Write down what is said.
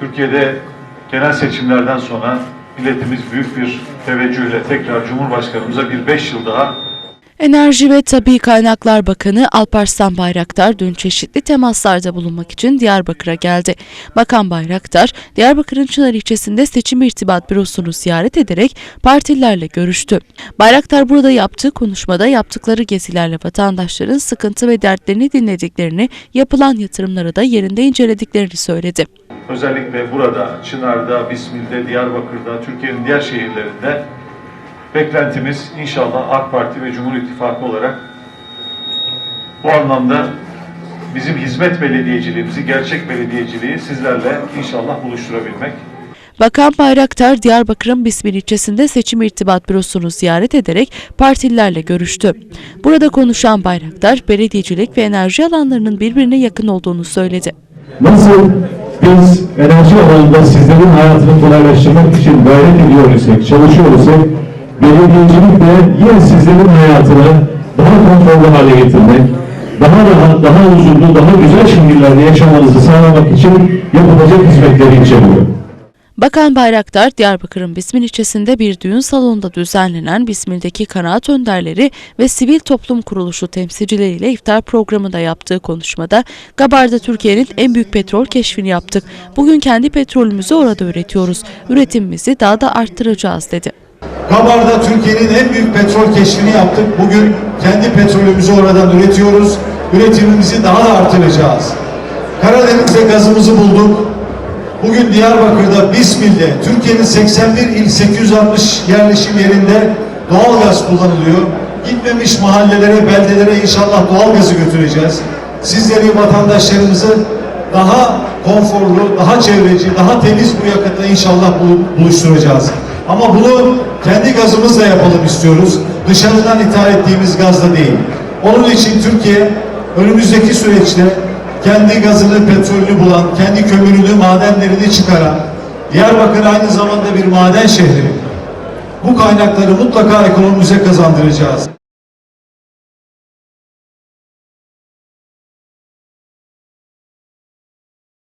Türkiye'de genel seçimlerden sonra milletimiz büyük bir teveccühle tekrar Cumhurbaşkanımıza bir beş yıl daha Enerji ve Tabi Kaynaklar Bakanı Alparslan Bayraktar dün çeşitli temaslarda bulunmak için Diyarbakır'a geldi. Bakan Bayraktar, Diyarbakır'ın Çınar ilçesinde seçim irtibat bürosunu ziyaret ederek partililerle görüştü. Bayraktar burada yaptığı konuşmada yaptıkları gezilerle vatandaşların sıkıntı ve dertlerini dinlediklerini, yapılan yatırımları da yerinde incelediklerini söyledi. Özellikle burada, Çınar'da, Bismil'de, Diyarbakır'da, Türkiye'nin diğer şehirlerinde beklentimiz inşallah AK Parti ve Cumhur İttifakı olarak bu anlamda bizim hizmet belediyeciliğimizi, gerçek belediyeciliği sizlerle inşallah buluşturabilmek. Bakan Bayraktar, Diyarbakır'ın Bismil ilçesinde seçim irtibat bürosunu ziyaret ederek partililerle görüştü. Burada konuşan Bayraktar, belediyecilik ve enerji alanlarının birbirine yakın olduğunu söyledi. Nasıl biz enerji alanında sizlerin hayatını kolaylaştırmak için gayret ediyor isek, çalışıyor isek, belediyecilik de yine sizlerin hayatını daha konforlu hale getirmek, daha rahat, daha huzurlu, daha güzel şehirlerde yaşamanızı sağlamak için yapılacak hizmetleri içeriyor. Bakan Bayraktar, Diyarbakır'ın Bismil ilçesinde bir düğün salonunda düzenlenen Bismil'deki kanaat önderleri ve sivil toplum kuruluşu temsilcileriyle iftar programında yaptığı konuşmada, Gabar'da Türkiye'nin en büyük petrol keşfini yaptık. Bugün kendi petrolümüzü orada üretiyoruz. Üretimimizi daha da arttıracağız dedi. Kabar'da Türkiye'nin en büyük petrol keşfini yaptık. Bugün kendi petrolümüzü oradan üretiyoruz. Üretimimizi daha da artıracağız. Karadeniz'de gazımızı bulduk. Bugün Diyarbakır'da, Bismil'de, Türkiye'nin 81 il 860 yerleşim yerinde doğal gaz kullanılıyor. Gitmemiş mahallelere, beldelere inşallah doğal gazı götüreceğiz. Sizleri, vatandaşlarımızı daha konforlu, daha çevreci, daha temiz bu yakıtla inşallah bul- buluşturacağız. Ama bunu kendi gazımızla yapalım istiyoruz. Dışarıdan ithal ettiğimiz gazla değil. Onun için Türkiye önümüzdeki süreçte kendi gazını, petrolünü bulan, kendi kömürünü, madenlerini çıkaran, Diyarbakır aynı zamanda bir maden şehri. Bu kaynakları mutlaka ekonomimize kazandıracağız.